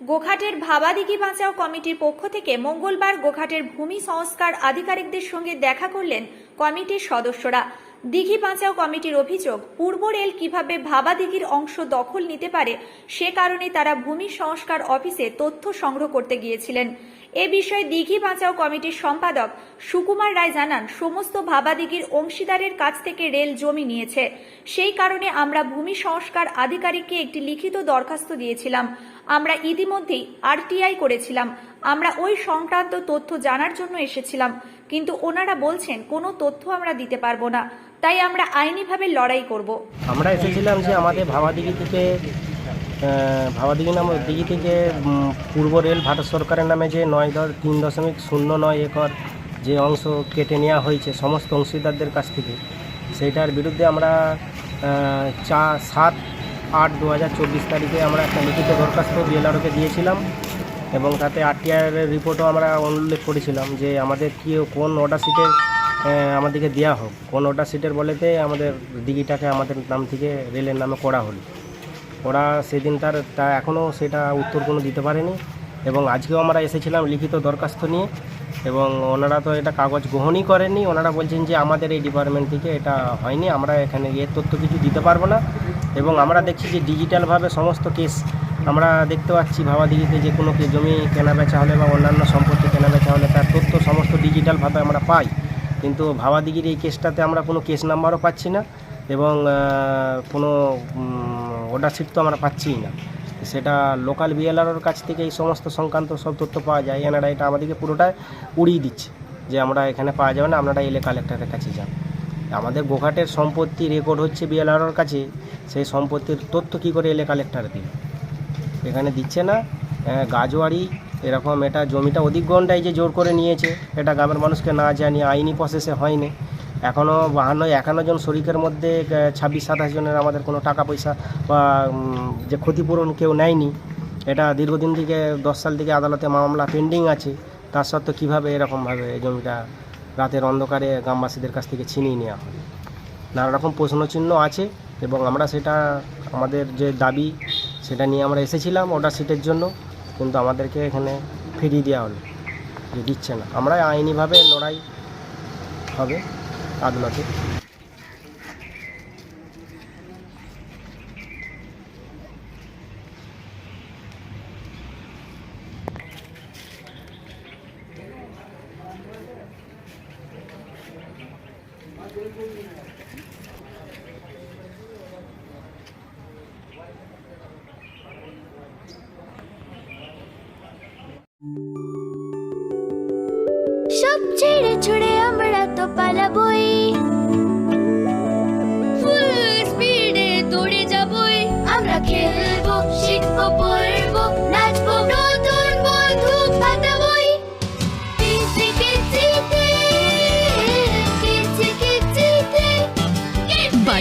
গোঘাটের ভাবাদিঘি বাঁচাও কমিটির পক্ষ থেকে মঙ্গলবার গোঘাটের ভূমি সংস্কার আধিকারিকদের সঙ্গে দেখা করলেন কমিটির সদস্যরা। দিঘি বাঁচাও কমিটির অভিযোগ, পূর্ব রেল কীভাবে ভাবাদিঘির অংশ দখল নিতে পারে, সে কারণে তারা ভূমি সংস্কার অফিসে তথ্য সংগ্রহ করতে গিয়েছিলেন। এ বিষয়ে দিঘি বাঁচাও কমিটির সম্পাদক সুকুমার রায় জানান, সমস্ত ভাবাদিঘির অংশীদারের কাছ থেকে রেল জমি নিয়েছে। সেই কারণে আমরা ভূমি সংস্কার আধিকারিককে একটি লিখিত দরখাস্ত দিয়েছিলাম। আমরা ইতিমধ্যেই আরটিআই করেছিলাম। আমরা ওই সংক্রান্ত তথ্য জানার জন্য এসেছিলাম। কিন্তু ওনারা বলছেন, কোনো তথ্য আমরা দিতে পারব না। তাই আমরা আইনিভাবে লড়াই করব। আমরা এসেছিলাম যে আমাদের ভাবাদিঘি থেকে আহ, ভাবাদিঘি নাম দিঘি থেকে পূর্ব রেল ভারত সরকারের নামে যে নয় দশ তিন দশমিক শূন্য নয় একর যে অংশ কেটে নেওয়া হয়েছে সমস্ত অংশীদারদের কাছ থেকে সেইটার বিরুদ্ধে আমরা চা সাত আট দু হাজার চব্বিশ তারিখে আমরা একটা লিখিত দরখাস্ত বিএলআরওকে দিয়েছিলাম এবং তাতে আরটিআর রিপোর্টও আমরা উল্লেখ করেছিলাম যে আমাদের কি কোন অর্ডার শিটের আমাদেরকে দেওয়া হোক। কোন অর্ডার শিটের বলেতে আমাদের দিঘিটাকে আমাদের নাম থেকে রেলের নামে করা হলো। ওরা সেদিন তার, তা এখনও সেটা উত্তর কোনো দিতে পারেনি। এবং আজকেও আমরা এসেছিলাম লিখিত দরখাস্ত নিয়ে, এবং ওনারা তো এটা কাগজ গ্রহণই করেননি। ওনারা বলছেন যে আমাদের এই ডিপার্টমেন্ট থেকে এটা হয়নি, আমরা এখানে এর তথ্য কিছু দিতে পারব না। এবং আমরা দেখছি যে ডিজিটালভাবে সমস্ত কেস আমরা দেখতে পাচ্ছি ভাবাদিঘিতে যে কোনো জমি কেনা বেচা হলে বা অন্যান্য সম্পত্তি কেনা বেচা হলে তার তথ্য সমস্ত ডিজিটালভাবে আমরা পাই। কিন্তু ভাবাদিগির এই কেসটাতে আমরা কোনো কেস নাম্বারও পাচ্ছি না। এবং কোনো অর্ডার শিট তো আমরা পাচ্ছিই না। সেটা লোকাল বিএলআরওর কাছ থেকে এই সমস্ত সংক্রান্ত সব তথ্য পাওয়া যায়। এনারা এটা আমাদেরকে পুরোটা উড়িয়ে দিচ্ছে যে আমরা এখানে পাওয়া যাবে না, আপনারা এলে কালেক্টরের কাছে যান। আমাদের গোঘাটের সম্পত্তি রেকর্ড হচ্ছে বিএলআরওর কাছে, সেই সম্পত্তির তথ্য কী করে এলে কালেক্টর দিল এখানে দিচ্ছে না গাজোয়ারি, এরকম এটা জমিটা অধিক অধিগ্রহণটাই যে জোর করে নিয়েছে, এটা গ্রামের মানুষকে না জানিয়ে আইনি প্রসেসে হয়নি। এখনও বাহান্ন, একান্ন জন শরিকের মধ্যে ছাব্বিশ, সাতাশ জনের আমাদের কোনো টাকা পয়সা বা যে ক্ষতিপূরণ কেউ নেয়নি। এটা দীর্ঘদিন থেকে, দশ সাল থেকে আদালতে মামলা পেন্ডিং আছে। তার সত্ত্বেও কীভাবে এরকমভাবে জমিটা রাতের অন্ধকারে গ্রামবাসীদের কাছ থেকে ছিনিয়ে নেওয়া হয় নানা রকম প্রশ্নচিহ্ন আছে এবং আমরা সেটা, আমাদের যে দাবি, সেটা নিয়ে আমরা এসেছিলাম অর্ডার শিটের জন্য, কিন্তু আমাদেরকে এখানে ফিরিয়ে দেওয়া হলো। যে দিচ্ছে না। আমরা আইনিভাবে লড়াই হবে। আদালতে সব